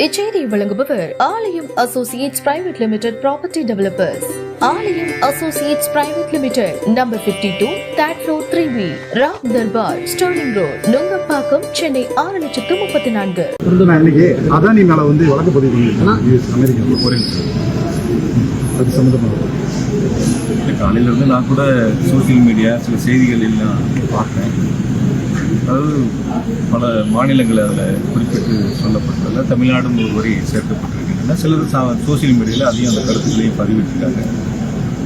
இச்செய்தியை வழங்குபவர் Aalayam associates private limited property developers. Aalayam associates private limited number 52 two third floor three B Ram Darbar Sterling road Nungambakkam Chennai ஆறு லட்சத்து முப்பத்தி நான்கு. இருந்து நான் இன்னைக்கு அதானி மேல வந்து வழக்கு பதிவு நிமிஷம். அது சம்மந்தமாக இல்லை, காலையில இருந்து நான் கூட சோஷியல் மீடியா சில செய்திகள் எல்லாம் பார்த்தேன் அதாவது பல மாநிலங்கள் அதில் குறிப்பிட்டு சொல்லப்பட்டதில் தமிழ்நாடும் ஒரு வரி சேர்க்கப்பட்டிருக்கின்றன. சிலர் சா- சோஷியல் மீடியாவில் அதையும் அந்த கருத்துக்களையும் பதிவிட்டிருக்காங்க.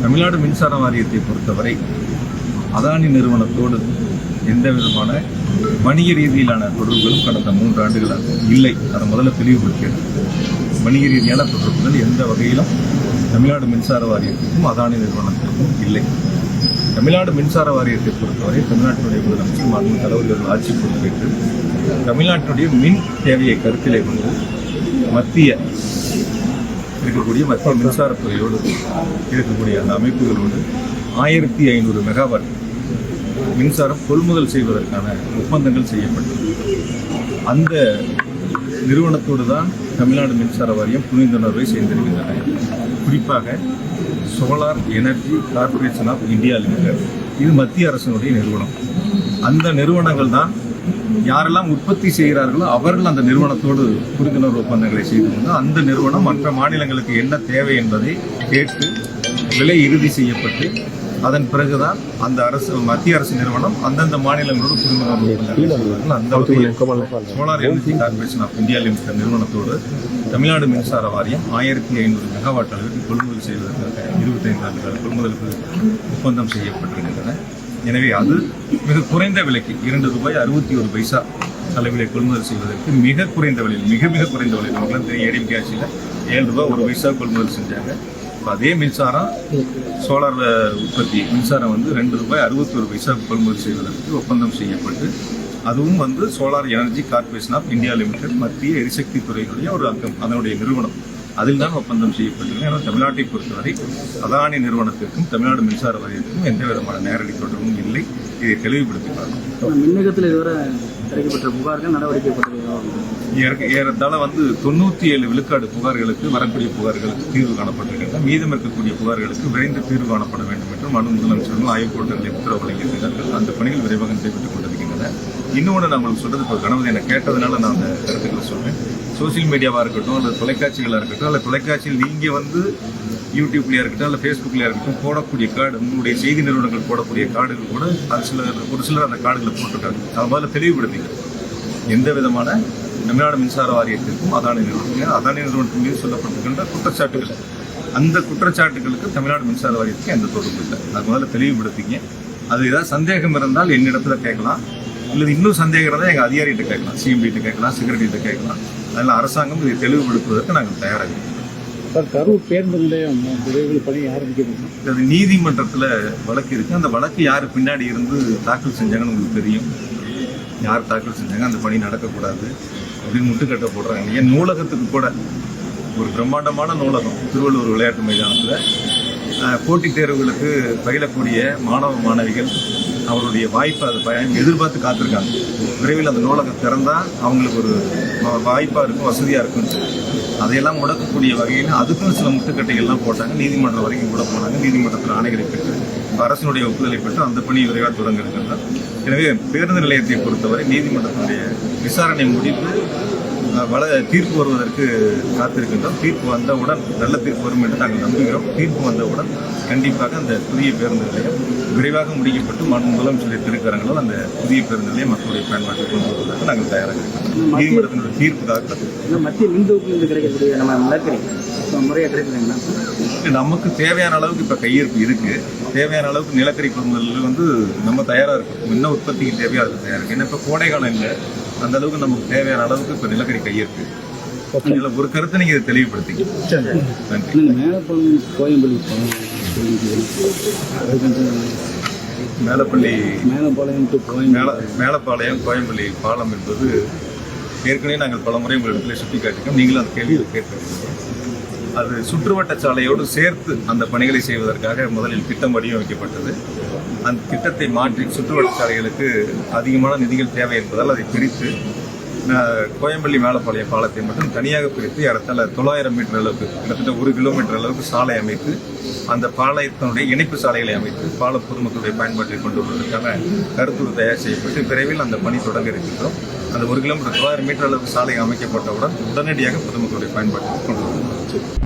தமிழ்நாடு மின்சார வாரியத்தை பொறுத்தவரை அதானி நிறுவனத்தோடு எந்த விதமான வணிக ரீதியிலான தொடர்புகளும் கடந்த மூன்று ஆண்டுகளாக இல்லை. அதை முதல்ல தெளிவுபடுத்தியது. வணிக ரீதியான தொடர்புகள் எந்த வகையிலும் தமிழ்நாடு மின்சார வாரியத்திற்கும் அதானி நிறுவனத்திற்கும் இல்லை. தமிழ்நாடு மின்சார வாரியத்தை பொறுத்தவரை தமிழ்நாட்டினுடைய முதலமைச்சர் மாநில தலைவர்கள் ஆட்சி பொறுப்பேற்று தமிழ்நாட்டினுடைய மின் தேவையை கருத்திலே கொண்டு மத்திய இருக்கக்கூடிய மத்திய மின்சாரத்துறையோடு இருக்கக்கூடிய அந்த அமைப்புகளோடு ஆயிரத்தி ஐநூறு மெகாவாட் மின்சாரம் கொள்முதல் செய்வதற்கான ஒப்பந்தங்கள் செய்யப்பட்டது. அந்த நிறுவனத்தோடு தான் தமிழ்நாடு மின்சார வாரியம் புரிந்துணர்வை செய்திருக்கின்றன குறிப்பாக solar energy corporation of India limited. இது மத்திய அரசினுடைய நிறுவனம். அந்த நிறுவனங்கள் தான் யாரெல்லாம் உற்பத்தி செய்கிறார்களோ அவர்கள் அந்த நிறுவனத்தோடு புரிந்துணர்வு ஒப்பந்தங்களை செய்து கொண்டு அந்த நிறுவனம் மற்ற மாநிலங்களுக்கு என்ன தேவை என்பதை கேட்டு விலை இறுதி செய்யப்பட்டு அதன் பிறகுதான் அந்த அரசு மத்திய அரசு நிறுவனம் அந்தந்த மாநிலங்களோடு புரிந்துணர்வு அந்த solar energy corporation of India limited நிறுவனத்தோடு Tamil Nadu மின்சார வாரியம் ஆயிரத்தி ஐநூறு மெகாவாட் அளவிற்கு கொள்முதல் செய்வதற்காக இருபத்தைந்து ஆண்டுகள் கொள்முதலுக்கு ஒப்பந்தம் செய்யப்பட்டிருக்கின்றன. எனவே அது மிக குறைந்த விலைக்கு இரண்டு ரூபாய் அறுபத்தி ஒரு பைசா அளவிலே கொள்முதல் செய்வதற்கு மிக குறைந்த விலையில் மிக மிக குறைந்த விலையில் நமக்குலாம் தெரியும் ஏடிஎம் கேஷில் ஏழு ரூபாய் ஒரு பைசா கொள்முதல் செஞ்சாங்க. இப்போ அதே மின்சாரம் சோலார் உற்பத்தி. மின்சாரம் வந்து ரெண்டு ரூபாய் அறுபத்தி ஒரு பைசா கொள்முதல் செய்வதற்கு ஒப்பந்தம் செய்யப்பட்டு அதுவும் வந்து solar energy corporation of India limited மத்திய எரிசக்தி துறையினுடைய ஒரு அங்கம் அதனுடைய நிறுவனம். அதில் தான் ஒப்பந்தம் செய்யப்பட்டிருக்கு ஏன்னா தமிழ்நாட்டை பொறுத்தவரை அதானி நிறுவனத்திற்கும் தமிழ்நாடு மின்சார வாரியத்திற்கும் எந்த விதமான நேரடி தொடர்பும் இல்லை. இதை தெளிவுபடுத்தினார் மின்னகத்தில் இதுவரை கிடைக்கப்பட்ட புகார்கள் நடவடிக்கை ஏற- ஏறத்தாழ வந்து தொண்ணூத்தி ஏழு விழுக்காடு புகார்களுக்கு வரக்கூடிய புகார்களுக்கு தீர்வு காணப்பட்டிருக்கிறது. மீதம் இருக்கக்கூடிய புகார்களுக்கு விரைந்து தீர்வு காணப்பட வேண்டும் என்று மனு முதலமைச்சர்கள் ஆய்வுக் கூட்டங்களை உத்தரவு வழங்கியிருக்கிறார்கள். அந்த பணிகள் விரைவாக நடைபெற்றுக் கொண்டிருக்கின்றன. இன்னொன்று நான் உங்களுக்கு சொல்றது இப்போ கணவன் என்னை கேட்டதுனால நான் அந்த கருத்துக்களை சொல்றேன். சோசியல் மீடியாவாக இருக்கட்டும் அல்லது தொலைக்காட்சிகளாக இருக்கட்டும் அல்லது தொலைக்காட்சியில் நீங்க வந்து யூடியூப்லயா இருக்கட்டும் அல்ல ஃபேஸ்புக்லயா இருக்கட்டும் போடக்கூடிய கார்டு உங்களுடைய செய்தி நிறுவனங்கள் போடக்கூடிய கார்டுகள் கூட அது சிலர் ஒரு சிலர் அந்த கார்டுகளை போட்டிருக்காங்க. அது முதல்ல தெளிவுபடுத்திங்க எந்த விதமான தமிழ்நாடு மின்சார வாரியத்திற்கும் அதானி நிறுவனம் அதானி நிறுவனத்தின் மீது சொல்லப்பட்டிருக்கின்ற குற்றச்சாட்டுகள். அந்த குற்றச்சாட்டுகளுக்கு தமிழ்நாடு மின்சார வாரியத்துக்கு எந்த தொடர்பு இல்லை. அது முதல்ல தெளிவுபடுத்திங்க அது ஏதாவது சந்தேகம் இருந்தால் என்னிடத்துல கேட்கலாம். இல்லை இன்னும் சந்தேகம் இருந்தால் எங்கள் அதிகாரிகிட்ட கேட்கலாம். சிஎம்பிகிட்ட கேட்கலாம் செக்ரட்டரிகிட்ட கேட்கலாம். அதனால் அரசாங்கம் இதை தெளிவுபடுத்துவதற்கு நாங்கள் தயாராக இருக்கோம். சார் கரூர் பேருந்து நிலையம் விரைவில் பணி ஆரம்பிக்கிறது நீதிமன்றத்தில் வழக்கு இருக்கு. அந்த வழக்கு யார் பின்னாடி இருந்து தாக்கல் செஞ்சாங்கன்னு உங்களுக்கு தெரியும்? யார் தாக்கல் செஞ்சாங்க? அந்த பணி நடக்கக்கூடாது. அப்படின்னு முட்டுக்கட்டை போடுறாங்க. ஏன் நூலகத்துக்கு கூட? ஒரு பிரம்மாண்டமான நூலகம். திருவள்ளூர் விளையாட்டு மைதானத்தில். போட்டித் தேர்வுகளுக்கு பயிலக்கூடிய மாணவ மாணவிகள் அவருடைய வாய்ப்பை அதை பயன் எதிர்பார்த்து காத்திருக்காங்க. விரைவில் அந்த நூலகம் திறந்தால் அவங்களுக்கு ஒரு வாய்ப்பாக இருக்கும் வசதியாக இருக்கும்னு சொல்லி. அதையெல்லாம் முடக்கக்கூடிய வகையில் அதுக்கும் சில முட்டுக்கட்டைகள்லாம் போட்டாங்க. நீதிமன்றம் வரைக்கும் கூட போனாங்க. நீதிமன்றத்தில் ஆணைகளை பெற்று அரசினுடைய ஒப்புதலை பெற்று அந்த பணி விரைவாக தொடங்க இருக்கின்றார் எனவே பேருந்து நிலையத்தை பொறுத்தவரை நீதிமன்றத்தினுடைய விசாரணை முடிவு வள தீர்ப்பு வருவதற்கு காத்திருக்கின்றோம். தீர்ப்பு வந்தவுடன் நல்ல தீர்ப்பு வரும் என்று நாங்கள் நம்புகிறோம். தீர்ப்பு வந்தவுடன் கண்டிப்பாக அந்த புதிய பேருந்து நிலையம் விரைவாக முடிக்கப்பட்டு மண் முதலமைச்சருடைய திருக்கரங்களால் அந்த புதிய பேருந்து நிலையம் மக்களுடைய பயன்பாட்டுக்கு கொண்டு வருவதற்கு நாங்கள் தயாராக இருக்கிறோம். நீதிமன்றத்தினுடைய தீர்ப்புக்காக மத்திய மின்தொகுப்பிலிருந்து கிடைக்கக்கூடிய நம்ம நிலக்கரி. முறையாக நமக்கு தேவையான அளவுக்கு இப்போ கையிருப்பு இருக்கு. தேவையான அளவுக்கு நிலக்கரி கொள்முதல் வந்து நம்ம தயாரா இருக்கும். என்ன உற்பத்திக்கு தேவையோ அதுக்கு தயாரா இருக்கு ஏன்னா இப்போ கோடை காலம் இல்லை. அந்த அளவுக்கு நமக்கு தேவையான அளவுக்கு இப்போ நிலக்கரி கையிருப்பு. இதுல ஒரு கருத்தை நீங்க இதை தெளிவுபடுத்திங்க நன்றி. கோயம்பள்ளி கொஞ்சம் மேலப்பள்ளி மேலப்பாளையம் டு மேல மேலப்பாளையம் கோயம்பள்ளி பாலம் என்பது ஏற்கனவே நாங்கள் பல முறை உங்களிடத்தில் சுட்டி காட்டிக்கோம் நீங்களும் அந்த கேள்வியை கேட்டிருக்கீங்க. அது சுற்றுவட்ட சாலையோடு சேர்த்து அந்த பணிகளை செய்வதற்காக முதலில் திட்டம் வடிவமைக்கப்பட்டது. அந்த திட்டத்தை மாற்றி சுற்றுவட்ட சாலைகளுக்கு அதிகமான நிதிகள் தேவை என்பதால் அதை பிரித்து கோயம்பள்ளி மேலப்பாளையம் பாலத்தை மட்டும் தனியாக பிரித்து இடத்துல தொள்ளாயிரம் மீட்டர் அளவுக்கு கிட்டத்தட்ட ஒரு கிலோமீட்டர் அளவுக்கு சாலை அமைத்து அந்த பாளையத்தினுடைய இணைப்பு சாலைகளை அமைத்து பால பொதுமக்களுடைய பயன்பாட்டில் கொண்டு வருவதற்கான கருத்துரு தயார் செய்யப்பட்டு விரைவில் அந்த பணி தொடங்க இருக்கின்றோம். அந்த ஒரு கிலோமீட்டர் தொள்ளாயிரம் மீட்டர் அளவுக்கு சாலை அமைக்கப்பட்டவுடன் உடனடியாக பொதுமக்களுடைய பயன்பாட்டில் கொண்டு வருவோம்.